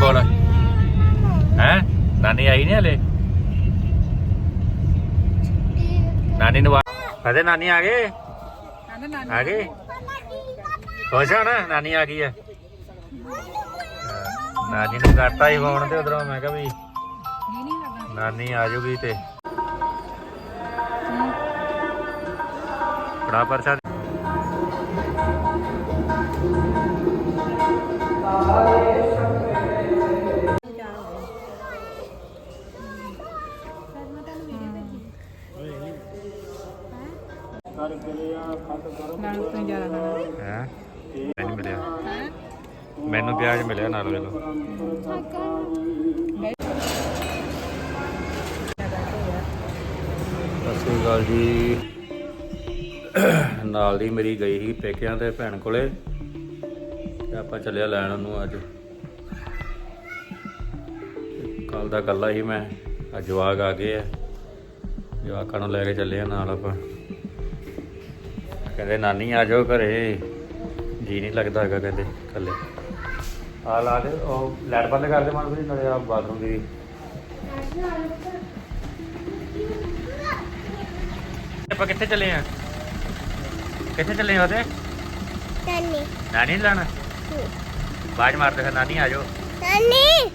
ਬੋਲ ਹੈ? ਨਾਨੀ ਆਈ ਨਹੀਂ ਹਲੇ? ਨਾਨੀ ਨੂੰ ਕਹਦੇ ਨਾਨੀ ਆ ਗਏ? ਆ ਗਏ? ਖੁਸ਼ ਆ ਨਾ ਨਾਨੀ ਆ ਗਈ ਹੈ ਨਾਨੀ ਨੂੰ ਕਰਤਾ ਹੀ ਫੋਨ ਤੇ ਉਧਰੋਂ। ਮੈਂ ਕਿਹਾ ਵੀ ਨਾਨੀ ਆ ਜੂਗੀ ਤੇ। ਬੜਾ ਪਰਚਾ ਨਾਲ ਤੋਂ ਜ਼ਿਆਦਾ ਖਾਣਾ ਹੈ? ਮੈਨੂੰ ਮਿਲਿਆ। ਮੈਨੂੰ ਪਿਆਜ ਮਿਲਿਆ ਨਾਲ ਵੇਲੋ ਸਤਿ ਸ਼੍ਰੀ ਅਕਾਲ ਜੀ। ਨਾਲ ਦੀ ਮੇਰੀ ਗਈ ਸੀ ਪੇਕਿਆਂ ਤੇ ਭੈਣ ਕੋਲੇ। ਤੇ ਆਪਾਂ ਚੱਲਿਆ ਲੈਣ ਉਹਨੂੰ ਅੱਜ। ਕੱਲ ਦਾ ਕੱਲਾ ਹੀ ਮੈਂ। ਅੱਜ ਜਵਾਕ ਆ ਗਏ ਆ। ਜਵਾਕਾਂ ਨੂੰ ਲੈ ਕੇ ਚੱਲੇ ਆ ਨਾਲ ਆਪਾਂ। ਕਹਿੰਦੇ ਨਾਨੀ ਆ ਜਾਓ ਘਰੇ। ਜੀ ਨਹੀਂ ਲੱਗਦਾ ਹੈਗਾ ਕਹਿੰਦੇ ਇਕੱਲੇ। ਆ ਲਾ ਦੇ ਉਹ ਲਾਈਟ ਬੰਦ ਕਰ ਦੇ ਮਨਪ੍ਰੀਤ ਨਾਲੇ ਆ ਬਾਥਰੂਮ ਦੀ ਆਪਾਂ ਕਿੱਥੇ ਚੱਲੇ ਆ? ਕਿੱਥੇ ਚੱਲੇ ਆ ਉਹਦੇ? ਨਾਨੀ। ਨਾਨੀ ਲੈਣਾ? ਬਾਜ ਮਾਰਦੇ ਫਿਰ ਨਾਨੀ ਆ ਜਾਓ। ਨਾਨੀ।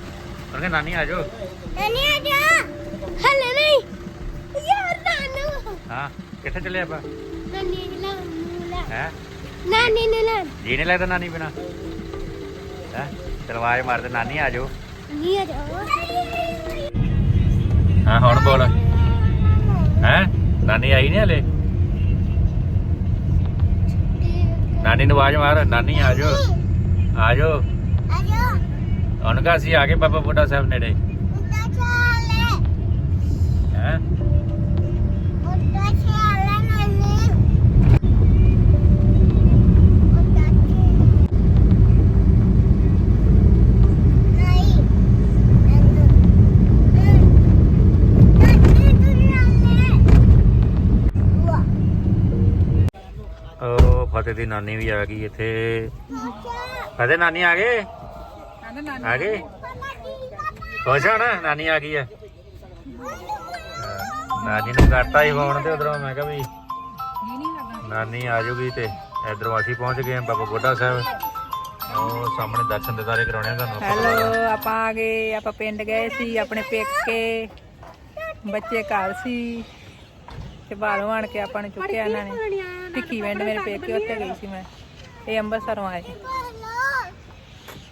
ਉਹਨੇ ਨਾਨੀ ਆ ਜਾਓ। ਨਾਨੀ ਆ ਜਾ। ਹਲੇ ਨਹੀਂ। ਯਾਰ ਨਾਨੂ। ਹਾਂ ਕਿੱਥੇ ਚੱਲੇ ਆਪਾਂ? ਨਾਨੀ ਲੈ ਹੈ? ਨਾਨੀ ਨੂੰ ਲੈ ਜੀ ਨਹੀਂ ਲੱਗਦਾ ਨਾਨੀ ਬਿਨਾ? ਹੈ? ਚਲਵਾਜ ਮਾਰਦੇ ਨਾਨੀ ਆ ਜਾਓ। ਨਹੀਂ ਆ ਜਾ ਹਾਂ ਹੁਣ ਬੋਲ। ਹੈ? ਨਾਨੀ ਆਈ ਨਹੀਂ ਹਲੇ? ਨਾਨੀ ਨੂੰ ਆਵਾਜ਼ ਮਾਰ ਨਾਨੀ ਆ ਜਾਓ। ਆ ਜਾਓ। ਆ ਜਾ ਹੁਣ ਕਾ ਅਸੀਂ ਆ ਗਏ ਬਾਬਾ ਬੁੱਢਾ ਸਾਹਿਬ ਨੇੜੇ। ਹੈ ਉੱਤਾ ਚਾਲੇ ਨਾਨੀ ਉੱਤਾ ਨਹੀਂ ਉਹ ਫਤਿਹ ਦੀ ਨਾਨੀ ਵੀ ਆ ਗਈ ਇੱਥੇ। ਫਤਿਹ ਨਾਨੀ ਆ ਗਏ? ਆ ਗਏ? ਖੁਸ਼ ਆ ਨਾਨੀ ਆ ਗਈ ਹੈ ਨਾਨੀ ਨੂੰ ਕਰਤਾ ਹੀ ਫੋਨ ਤੇ ਉਧਰੋਂ, ਮੈਂ ਕਿਹਾ ਵੀ ਨਾਨੀ ਆ ਜੂਗੀ ਤੇ ਇਧਰੋਂ ਅਸੀਂ ਪਹੁੰਚ ਗਏ ਬਾਬਾ ਬੁੱਢਾ ਸਾਹਿਬ। ਉਹ ਸਾਹਮਣੇ ਦਰਸ਼ਨ ਦਿਦਾਰੇ ਕਰਾਉਣੇ ਆ ਤੁਹਾਨੂੰ ਹੈਲੋ, ਆਪਾਂ ਆ ਗਏ, ਆਪਾਂ ਪਿੰਡ ਗਏ ਸੀ, ਆਪਣੇ ਪੇਕੇ। ਬੱਚੇ ਘਰ ਸੀ। ਤੇ ਬਾਹਰੋਂ ਆਣ ਕੇ ਆਪਾਂ ਨੂੰ ਚੁੱਕਿਆ ਇਹਨਾਂ ਨੇ। ਭਿੱਖੀ ਪਿੰਡ ਮੇਰੇ ਪੇਕੇ ਉੱਥੇ ਗਈ ਸੀ ਮੈਂ। ਇਹ ਅੰਮ੍ਰਿਤਸਰੋਂ ਆਏ।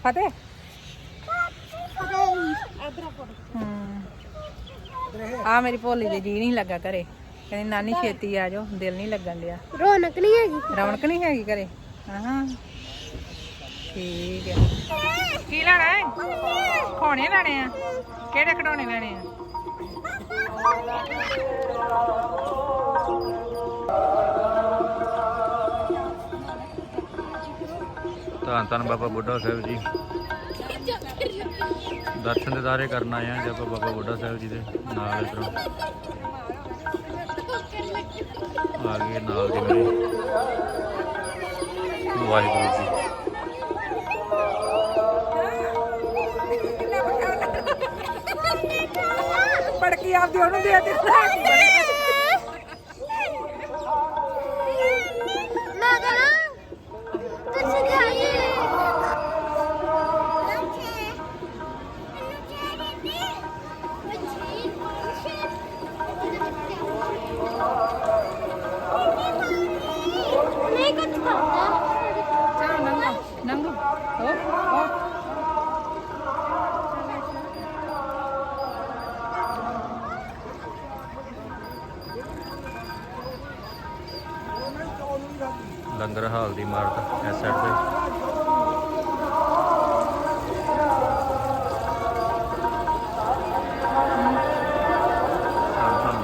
ਫਤਿਹ? ਆ ਮੇਰੀ ਭੋਲੀ ਦੇ ਜੀ ਨਹੀਂ ਲੱਗਾ ਘਰੇ। ਕਹਿੰਦੀ ਨਾਨੀ ਛੇਤੀ ਆ ਜਾਓ ਦਿਲ ਨਹੀਂ ਲੱਗਣ ਡਿਆ। ਰੌਣਕ ਨਹੀਂ ਹੈਗੀ? ਰੌਣਕ ਨਹੀਂ ਹੈਗੀ ਘਰੇ? ਹਾਂ। ਠੀਕ ਹੈ ਕੀ ਲੈਣਾ ਹੈ ਖੋਣੇ ਲੈਣੇ ਆ। ਕਿਹੜੇ ਖਿਡੌਣੇ ਲੈਣੇ ਆ? ਧੰਨ ਧੰਨ ਬਾਬਾ ਬੁੱਢਾ ਸਾਹਿਬ ਜੀ। ਦਰਸ਼ਨ ਦਿਦਾਰੇ ਕਰਨ ਆਏ ਆ ਜੀ ਆਪਾਂ ਬਾਬਾ ਬੁੱਢਾ ਸਾਹਿਬ ਜੀ ਦੇ ਨਾਲ ਇਧਰੋਂ। ਆ ਗਏ ਨਾਲ ਦੇ ਮੇਰੇ। ਵਾਹਿਗੁਰੂ ਜੀ। ਪੜਕੀ ਆਪਦੀ ਉਹਨੂੰ ਦੇ ਦੇ ਲੰਗਰ ਹਾਲ ਦੀ ਇਮਾਰਤ ਇਸ ਸਾਈਡ ਤੇ।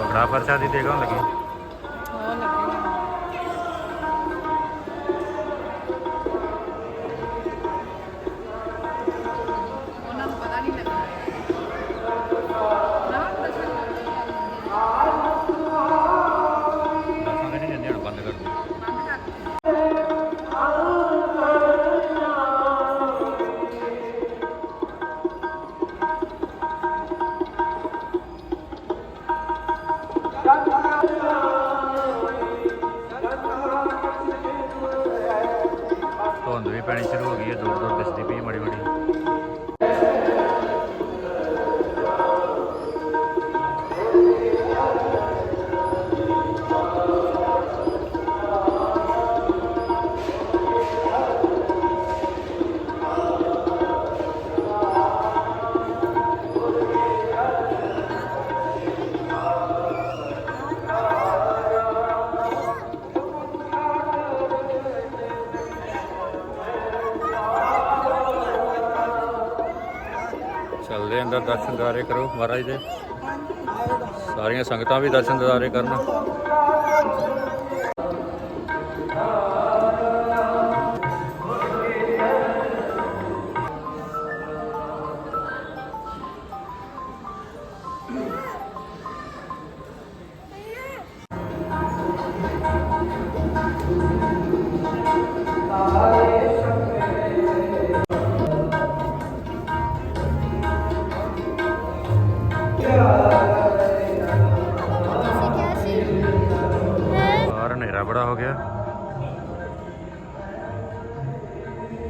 ਬੜਾ ਪਰਚਾ ਦੀ ਦੇਖਣ ਲੱਗੀ। ਦਰਸ਼ਨ ਦਿਦਾਰੇ ਕਰੋ ਮਹਾਰਾਜ ਦੇ। ਸਾਰੀਆਂ ਸੰਗਤਾਂ ਵੀ ਦਰਸ਼ਨ ਦਿਦਾਰੇ ਕਰਨ। ਬੜਾ ਹੋ ਗਿਆ।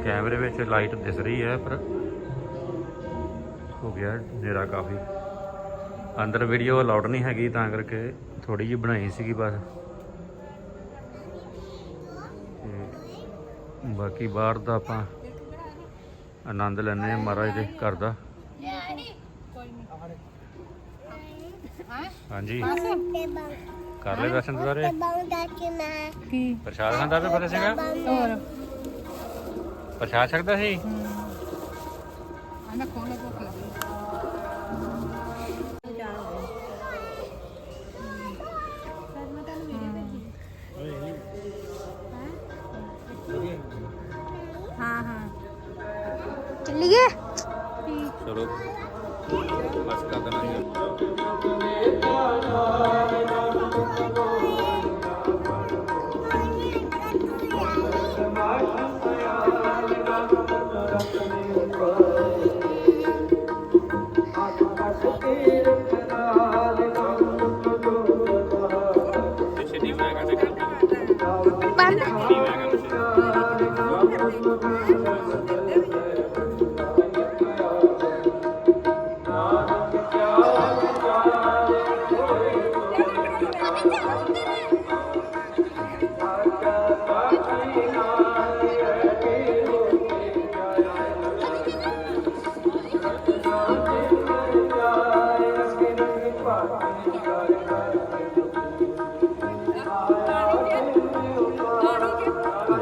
ਕੈਮਰੇ ਵਿੱਚ ਲਾਈਟ ਦਿਸ ਰਹੀ ਹੈ ਪਰ ਹੋ ਗਿਆ ਹਨੇਰਾ ਕਾਫੀ। ਅੰਦਰ ਵੀਡੀਓ ਅਲਾਉਡ ਨਹੀਂ ਹੈਗੀ ਤਾਂ ਕਰਕੇ ਥੋੜੀ ਜਿਹੀ ਬਣਾਈ ਸੀਗੀ ਬਸ। ਬਾਕੀ ਬਾਹਰ ਦਾ ਆਪਾਂ ਆਨੰਦ ਲੈਣੇ ਮਹਾਰਾਜ ਦੇ ਘਰ ਦਾ। ਹਾਂਜੀ। ਕਰ ਲੈ ਦਰਸ਼ਨ ਕਰਕੇ ਮੈਂ ਕੀ ਪ੍ਰਸ਼ਾਦ ਖਾਂਦਾ ਵੀ ਪਤਾ ਸੀਗਾ? ਹੋਰ? ਪ੍ਰਸ਼ਾਦ ਛਕਦਾ ਸੀ? ਆਨਾ ਕੋਣ ਭੁੱਖ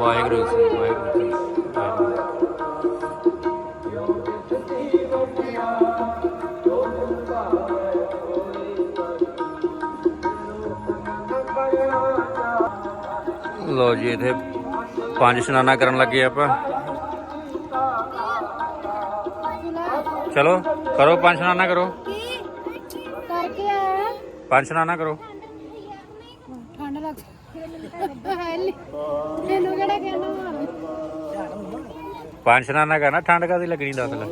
ਵਾਹਿਗੁਰੂ ਜੀ ਵਾਹਿਗੁਰੂ ਜੀ ਲੋ ਜੀ ਇਥੇ ਪੰਜ ਇਸ਼ਨਾਨਾ ਕਰਨ ਲੱਗੇ ਆਪਾਂ। ਚਲੋ ਕਰੋ ਪੰਜ ਇਸ਼ਨਾਨਾ ਕਰੋ। ਕਰਕੇ ਆਇਆ। ਪੰਜ ਇਸ਼ਨਾਨਾ ਕਰੋ ਠੰਡ ਲੱਗ ਹੈ ਨੀ ਤੈਨੂੰ ਕਿਹੜਾ ਕਹਿਣਾ ਮਾਰ ਪੰਜ ਇਸ਼ਨਾਨਾ ਕਰਨਾ ਠੰਡ ਕਾਦੀ ਲੱਗਣੀ ਦੱਸ ਲੈ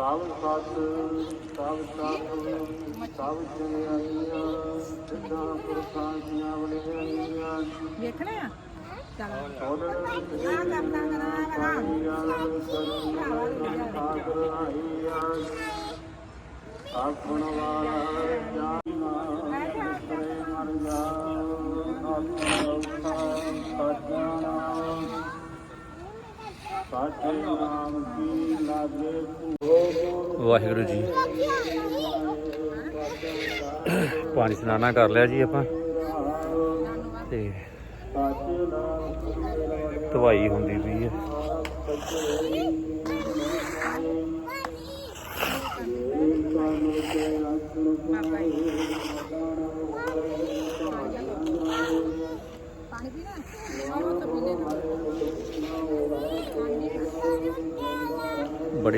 ਸਭ ਸਤ ਸਭ ਸਤ ਸਭ ਚੰਗਿਆਈਆਂ ਸਿੱਧਾ ਪੁਰਖਾਂ ਦੀਆਂ ਵਡਿਆਈਆਂ ਵੇਖਣੇ ਆ? ਚਲ। ਆ ਕਰਦਾ ਕਰਾ ਕਰਾ ਸਾਗਰ ਆਈਆਂ ਆਪਣ ਵਾਲਾ ਜਾਨਾ ਕਰੇ ਮਰ ਜਾ ਆਪਣਾ ਸਤਨਾਮ ਸਾਚੇ ਨਾਮ ਕੀ ਲਾਗੇ ਵਾਹਿਗੁਰੂ ਜੀ। ਪਾਣੀ ਸਨਾਨਾ ਕਰ ਲਿਆ ਜੀ ਆਪਾਂ। ਤੇ ਧਵਾਈ ਹੁੰਦੀ ਪਈ ਹੈ।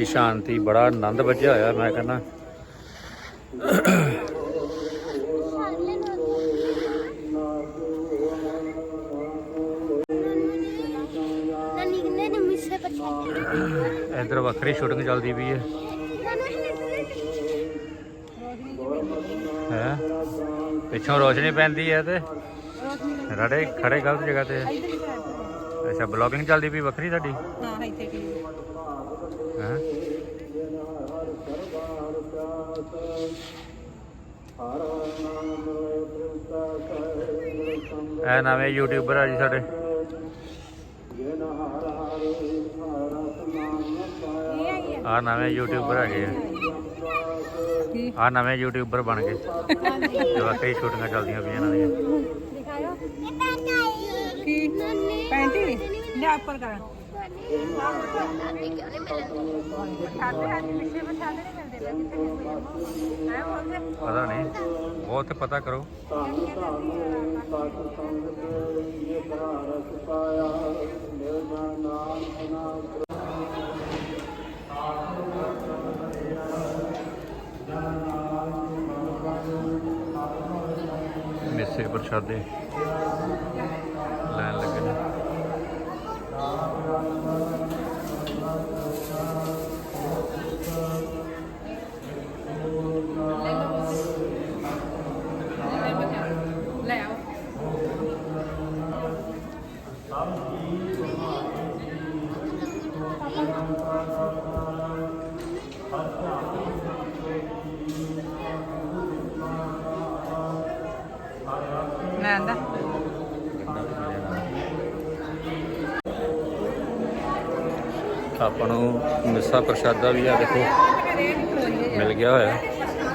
ਬੜੀ ਸ਼ਾਂਤੀ, ਬੜਾ ਆਨੰਦ ਵੱਜਿਆ ਹੋਇਆ, ਮੈਂ ਕਹਿੰਦਾ। ਇਧਰ ਵੱਖਰੀ ਸ਼ੂਟਿੰਗ ਚੱਲਦੀ ਪਈ ਹੈ। ਹੈ? ਪਿੱਛੋਂ ਰੋਸ਼ਨੀ ਪੈਂਦੀ ਹੈ ਤੇ ਰੜੇ ਖੜੇ ਗਲਤ ਜਗ੍ਹਾ ਤੇ। ਅੱਛਾ ਬਲੌਗਿੰਗ ਚੱਲਦੀ ਪਈ ਵੱਖਰੀ ਤੁਹਾਡੀ? ਹਾਂ, ਇੱਥੇ ਹੈ? ਇਹ ਨਵੇਂ ਯੂਟਿਊਬਰ ਆ ਜੀ ਸਾਡੇ। ਆ ਨਵੇਂ ਯੂਟਿਊਬਰ ਆ। ਕੀ ਆ ਨਵੇਂ ਯੂਟਿਊਬਰ ਬਣ ਗਏ। ਤੇ ਵੱਖਰੀ ਸ਼ੂਟਿੰਗਾਂ ਚੱਲਦੀਆਂ ਪਈਆਂ ਇਹਨਾਂ ਦੀਆਂ। ਕੀ? ਪੈਂਟੀ ਲੈ ਉੱਪਰ ਕਰ। ਪਤਾ ਨਹੀਂ ਬਹੁਤ ਤੇ ਪਤਾ ਕਰੋ। ਮਿੱਸੇ ਪ੍ਰਸ਼ਾਦੇ। ਆਪਾਂ ਨੂੰ ਮਿੱਸਾ ਪ੍ਰਸ਼ਾਦਾ ਵੀ ਆ ਦੇਖੋ। ਮਿਲ ਗਿਆ ਹੋਇਆ।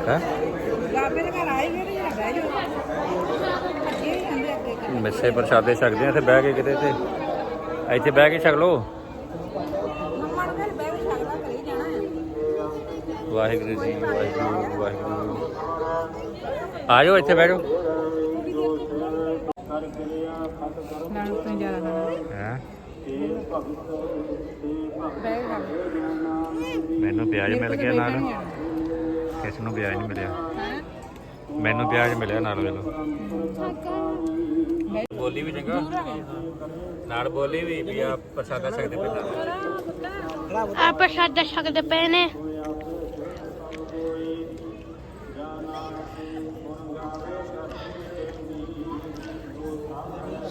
ਹੈ। ਮਿੱਸੇ ਪ੍ਰਸ਼ਾਦੇ ਛਕਦੇ ਆ ਇੱਥੇ ਬਹਿ ਕੇ ਕਿਤੇ ਤੇ। ਇੱਥੇ ਬਹਿ ਕੇ ਛਕ ਲਓ। ਵਾਹਿਗੁਰੂ ਜੀ ਵਾਹਿਗੁਰੂ ਵਾਹਿਗੁਰੂ। ਆ ਜਾਓ ਇੱਥੇ ਬਹਿ ਜਾਓ। ਨਾਲ ਤੋਂ ਜ਼ਿਆਦਾ ਹੈ? ਮੈਨੂੰ ਪਿਆਜ਼ ਮਿਲ ਗਿਆ ਨਾਲ। ਕਿਸ ਨੂੰ ਪਿਆਜ਼ ਨਹੀਂ ਮਿਲਿਆ। ਮੈਨੂੰ ਪਿਆਜ਼ ਮਿਲਿਆ ਨਾਲ ਵੇਲੋ ਬੋਲੀ ਵੀ ਚੰਗਾ। ਨਾਲ ਬੋਲੀ ਵੀ ਵੀ ਆ ਪ੍ਰਸ਼ਾਦਾ ਛਕਦੇ ਪਹਿਲਾਂ ਆ ਪ੍ਰਸ਼ਾਦਾ ਛਕਦੇ ਪਏ ਨੇ।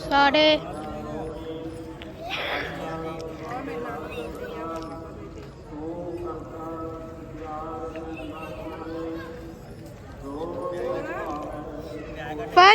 ਸਾਰੇ ਫਤਿਹ ਮੇਰੀ ਮੰਮਾ ਪਾਪਾ ਅੱਛਾ ਅੱਛਾ ਆ ਮੰਮਾ ਨੇ ਆ ਪਾਪਾ ਨੇ ਆ ਵੀਰਾ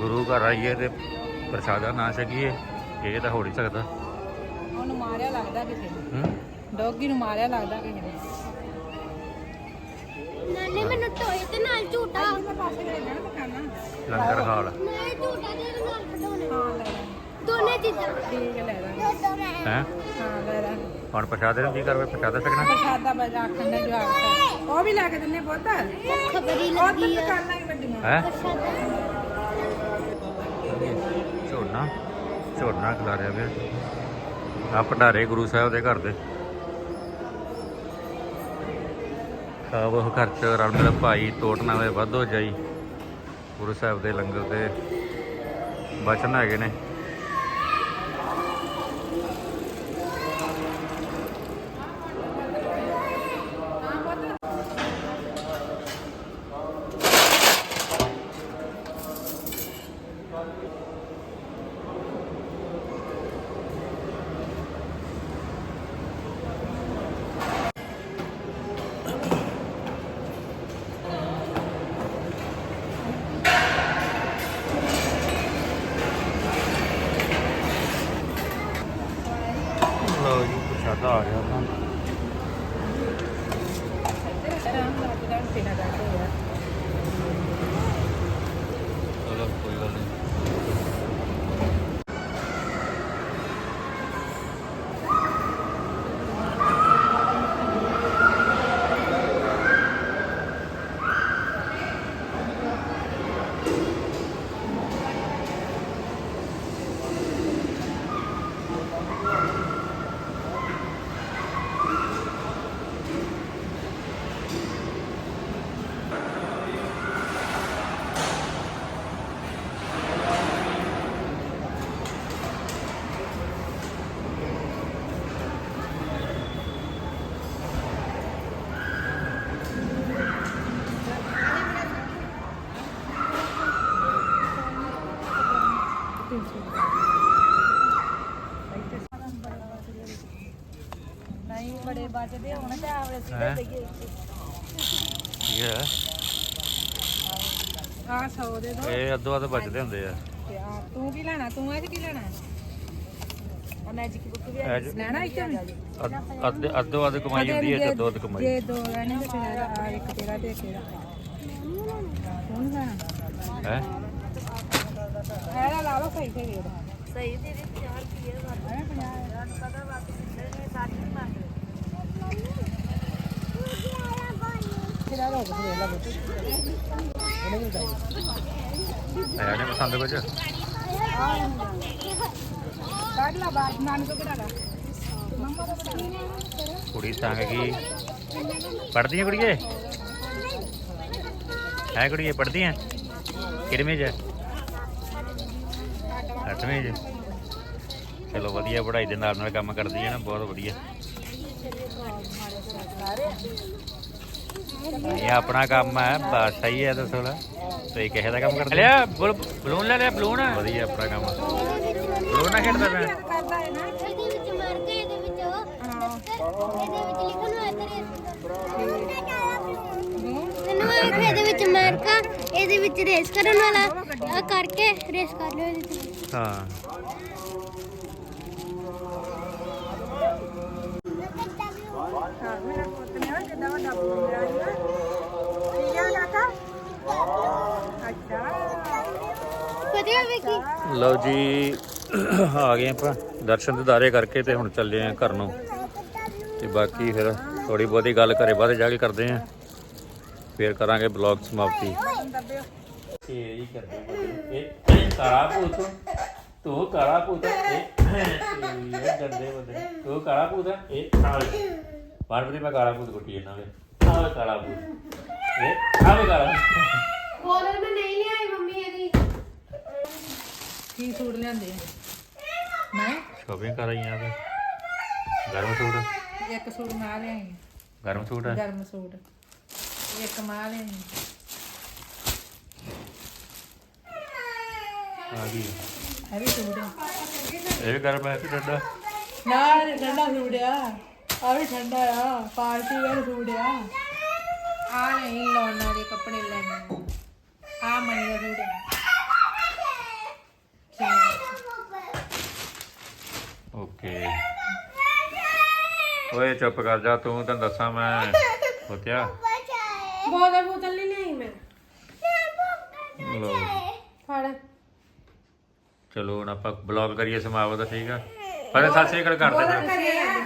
ਗੁਰੂ ਘਰ ਆਈਏ ਤੇ ਪ੍ਰਸ਼ਾਦਾ ਨਾ ਛਕੀਏ ਇਹ ਤਾਂ ਹੋ ਨਹੀਂ ਸਕਦਾ। ਉਹਨੂੰ ਮਾਰਿਆ ਲੱਗਦਾ ਕਿਸੇ ਨੇ। ਹੂੰ? ਡੌਗੀ ਨੂੰ ਮਾਰਿਆ ਲੱਗਦਾ ਕਿਸੇ ਨੇ। ਨਾਨੀ ਮੈਨੂੰ ਟੋਏ ਤੇ ਨਾਲ ਝੂਟਾ। ਪਾਸੇ ਲੈ ਜਾਣਾ ਲੰਗਰ ਹਾਲ। ਮੈਂ ਝੂਟਾ ਦੇ ਨਾਲ ਹਾਂ ਲੈ ਲਾਂਗੇ ਦੋਨੇ ਚੀਜ਼ਾਂ। ਠੀਕ ਹੈ ਲੈ ਹੈ? ਹਾਂ ਲੈ ਲਾਂਗੇ ਹੁਣ ਪ੍ਰਸ਼ਾਦੇ ਨੂੰ ਕੀ ਕਰਵੇ ਪ੍ਰਸ਼ਾਦਾ ਛਕਣਾ? ਪ੍ਰਸ਼ਾਦਾ ਬਜਾ ਆਖਣ ਦੇ। ਜਵਾਬ ਤਾਂ ਉਹ ਵੀ ਲੈ ਕੇ ਦਿੰਨੇ ਪੁੱਤ। ਖਬਰੀ ਉਹ ਤਾਂ ਲੱਗੀ ਆ। ਦੁਕਾਨਾਂ ਹੀ ਵੱਡੀਆਂ। ਹੈ? ਪ੍ਰਸ਼ਾਦਾ। ਝੋਨਾ ਝੋਨਾ ਖਿਲਾਰਿਆ ਪਿਆ ਆ। ਭੰਡਾਰੇ ਗੁਰੂ ਸਾਹਿਬ ਦੇ ਘਰ ਦੇ। ਖਾਬ ਉਹ ਘਰ ਰਲ ਮਿਲ ਭਾਈ ਤੋਟ ਨਾ ਵੱਧ ਹੋ ਜਾਈ। ਗੁਰੂ ਸਾਹਿਬ ਦੇ ਲੰਗਰ ਦੇ ਬਚਨ ਹੈਗੇ ਨੇ ਲਓ ਜੀ ਪ੍ਰਸ਼ਾਦਾ ਆ ਗਿਆ ਤਾਂ ਚਲੋ ਕੋਈ ਗੱਲ ਨਹੀਂ ਨਹੀਂ ਬੜੇ ਬਚਦੇ ਹੁਣ ਤੇ ਆਵਲੇ ਹੈ? ਕੀ ਹੈ। ਆ 100 ਦੇ ਦੋ। ਇਹ ਅੱਧੋ ਅੱਧ ਬਚਦੇ ਹੁੰਦੇ ਆ। ਤੇ ਆ ਤੂੰ ਕੀ ਲੈਣਾ? ਤੂੰ ਅੱਜ ਕੀ ਲੈਣਾ? ਆ ਮੈਜਿਕ ਬੁੱਕ ਵੀ ਇਹ 'ਚ ਲੈਣਾ ਇੱਥੇ ਵੀ? ਅੱਧ- ਅੱਧ ਅੱਧੋ ਕਮਾਈ ਹੁੰਦੀ ਹੈ ਤੇ ਅੱਧੋ ਅੱਧ ਕਮਾਈ। ਜੇ ਦੋ ਲੈਣੇ ਤੇ ਫਿਰ ਆ ਇੱਕ ਤੇਰਾ ਤੇ ਇੱਕ ਤੇਰਾ। ਕੌਣ ਲੈਣਾ? ਹੈ? ਇਹਦਾ ਲਾ ਲਓ ਸਹੀ ਸਹੀ ਰੇਟ ਸਹੀ ਦੇ 50 ਰੁਪਏ ਹੈ 50 ਪਤਾ ਬਾਕੀ ਨਹੀਂ 60 ਨਹੀਂ ਮੰਗ ਕਿਹੜਾ ਰੋਕ ਦੇ ਲਾ ਬੁੱਤ ਆਇਆ ਨੇ ਪਸੰਦ ਕੁਝ ਕੱਢ ਲਾ ਬਾਅਦ ਨਾਨ ਕੋ ਬਣਾ ਲਾ ਮੰਮਾ ਦਾ ਬਣਾ ਕੁੜੀ ਤੰਗ ਕੀ ਪੜਦੀਆਂ ਕੁੜੀਏ ਹੈ? ਕੁੜੀਏ ਪੜਦੀਆਂ ਕਿਰਮੇ ਚ ਅੱਠਵੇਂ ਚ। ਚਲੋ ਵਧੀਆ, ਪੜ੍ਹਾਈ ਦੇ ਨਾਲ ਨਾਲ ਕੰਮ ਕਰਦੀ ਹੈ ਨਾ, ਬਹੁਤ ਵਧੀਆ। ਇਹ ਆਪਣਾ ਕੰਮ ਹੈ ਬਸ ਸਹੀ ਹੈ ਦੱਸੋ ਲਾ ਤੁਸੀਂ ਕਿਸੇ ਦਾ ਕੰਮ ਕਰਦੇ ਲਿਆ ਬਲੂਨ ਲੈ ਲਿਆ ਬਲੂਨ। ਵਧੀਆ ਆਪਣਾ ਕੰਮ। ਬਲੂਨ ਨਾ ਖੇਡਦਾ ਮੈਂ ਹੈ ਇਹਦੇ ਵਿੱਚ ਮਾਰ ਕੇ ਇਹਦੇ ਵਿੱਚ ਉਹ ਇਹਦੇ ਵਿੱਚ ਲਿਖਣ ਨੂੰ ਇੱਧਰ ਤੈਨੂੰ ਆਖ ਇਹਦੇ ਵਿੱਚ ਮਾਰਕਾ ਇਹਦੇ ਵਿੱਚ ਰੇਸ ਕਰਨ ਵਾਲਾ ਆ ਕਰਕੇ ਰੇਸ ਕਰ ਲਿਓ ਇਹਦੇ ਵਿੱਚ ਹਾਂ ਹਾਂ। ਵੱਡਾ ਠੀਕ ਹੈ ਕਾਕਾ? ਵਧੀਆ ਵੇਖੀ ਲਓ ਜੀ ਆ ਗਏ ਆਪਾਂ ਦਰਸ਼ਨ ਦਿਦਾਰੇ ਕਰਕੇ ਤੇ ਹੁਣ ਚੱਲੇ ਆਂ ਘਰ ਨੂੰ। ਤੇ ਬਾਕੀ ਫਿਰ ਥੋੜੀ ਬਹੁਤੀ ਗੱਲ ਘਰੇ ਬਾਅਦ ਜਾ ਕੇ ਕਰਦੇ ਆਂ। ਫਿਰ ਕਰਾਂਗੇ ਬਲੌਗ ਸਮਾਪਤੀ। ਇਹ ਕਰਦੇ ਇਹ ਕਾਲਾ ਭੂਤ ਤੂੰ ਕਾਲਾ ਭੂਤ ਇਹ ਇਹ ਗੰਦੇ ਬੰਦੇ। ਤੂੰ ਕਾਲਾ ਭੂਤ ਇਹ ਆਵੇ ਬਾਰਬਰੀ ਮੈਂ ਕਾਲਾ ਭੂਤ ਕੁੱਟੀ ਇਹਨਾਂ ਦੇ ਆਵੇ ਕਾਲਾ ਭੂਤ। ਇਹ ਆਵੇ ਕਾਲਾ ਬੋਲਰ ਮੈਂ ਨਹੀਂ ਲਿਆਈ ਮੰਮੀ ਇਹਦੀ। ਕੀ ਸੂਟ ਲਿਆਂਦੇ ਆ? ਮੈਂ? ਸ਼ੋਪਿੰਗ ਕਰ ਆਈਆਂ ਤੇ ਗਰਮ ਸੂਟ। ਇੱਕ ਸੂਟ ਮੈਂ ਲਿਆਈ ਗਰਮ ਸੂਟ। ਹੈ ਗਰਮ ਸੂਟ। ਇੱਕ ਮਾਂ ਲਿਆਈ ਆ। ਗਈ। ਇਹ ਵੀ ਸੂਟ ਆ। ਇਹ ਵੀ ਗਰਮ ਹੈ ਕਿ ਠੰਡਾ ਨਾ ਇਹ ਠੰਡਾ ਸੂਟ ਆ। ਆ ਵੀ ਠੰਡਾ ਆ ਪਾਰਟੀ ਵੇਅਰ ਸੂਟ ਆ। ਆ ਨਹੀਂ ਲਾਉਣ ਵਾਲੇ ਕੱਪੜੇ ਲੈਣੇ। ਆ ਮਣੀ ਦਾ ਸੂਟ ਆ। ਓਕੇ। ਓਏ ਚੁੱਪ ਕਰ ਜਾ ਤੂੰ ਤਾਂ ਦੱਸਾਂ ਮੈਂ। ਹੋਤਿਆ ਬੋਲਰ ਬੋਤਲ ਨਹੀਂ ਲਿਆਈ ਮੈਂ। ਲੋ ਫੜ। ਚਲੋ ਹੁਣ ਆਪਾਂ ਬਲੌਗ ਕਰੀਏ ਸਮਾਪਤ ਠੀਕ ਆ? ਪਰ ਸਤਿ ਸ੍ਰੀ ਅਕਾਲ ਕਰ ਦੇ ਫਿਰ। ਕਰੇ ਆ।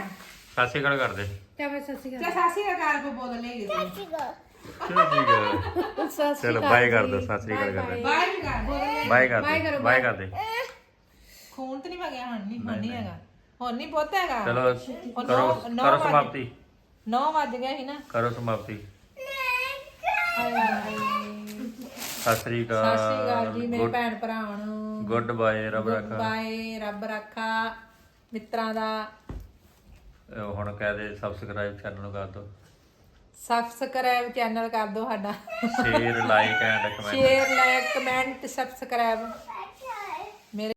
ਸਤਿ ਸ੍ਰੀ ਅਕਾਲ ਕਰ ਦੇ ਕਿਆ ਮੈਂ ਸੱਸੀ ਤੇ ਸਾਸੀ ਦਾ ਕਾਰ ਕੋ ਬੋਲ ਲੈ ਗਏ ਚਲੋ ਠੀਕ ਹੈ ਚਲੋ ਬਾਏ ਕਰ ਦੋ ਸਤਿ ਸ੍ਰੀ ਅਕਾਲ ਕਰ ਦੇ। ਬਾਹਰ ਵੀ ਕਰ ਬੋਲ ਬਾਏ ਕਰ ਦੇ ਬਾਏ ਕਰ ਦੇ। ਖੂਨ ਤੇ ਨਹੀਂ ਵਗਿਆ ਹੁਣ ਨਹੀਂ ਹੁਣ ਨਹੀਂ ਹੈਗਾ। ਹੁਣ ਨਹੀਂ ਬਹੁਤ ਹੈਗਾ। ਚਲੋ ਉਹ ਕਰੋ ਨੌ- ਨੌ ਕਰੋ ਵਜੇ- ਸਮਾਪਤੀ। 9 ਵੱਜ ਗਏ ਸੀ ਨਾ। ਕਰੋ ਸਮਾਪਤੀ। ਸਤਿ ਸ੍ਰੀ ਸਤਿ ਸ਼੍ਰੀ ਅਕਾਲ ਅਕਾਲ ਜੀ ਮੇਰੇ ਭੈਣ ਭਰਾਵਾਂ ਨੂੰ। ਗੁੱਡ ਬਾਏ ਰੱਬ ਰੱਖਾ। ਬਾਏ ਰੱਬ ਰੱਖਾ। ਮਿੱਤਰਾਂ ਦਾ। ਹੁਣ ਕਹਿ ਦੇ ਸਬਸਕ੍ਰਾਈਬ ਚੈਨਲ ਨੂੰ ਕਰ ਦੋ। ਸਬਸਕ੍ਰਾਈਬ ਚੈਨਲ ਕਰ ਦਿਓ ਸਾਡਾ। Share like and comment share like comment subscribe ਮੇਰੇ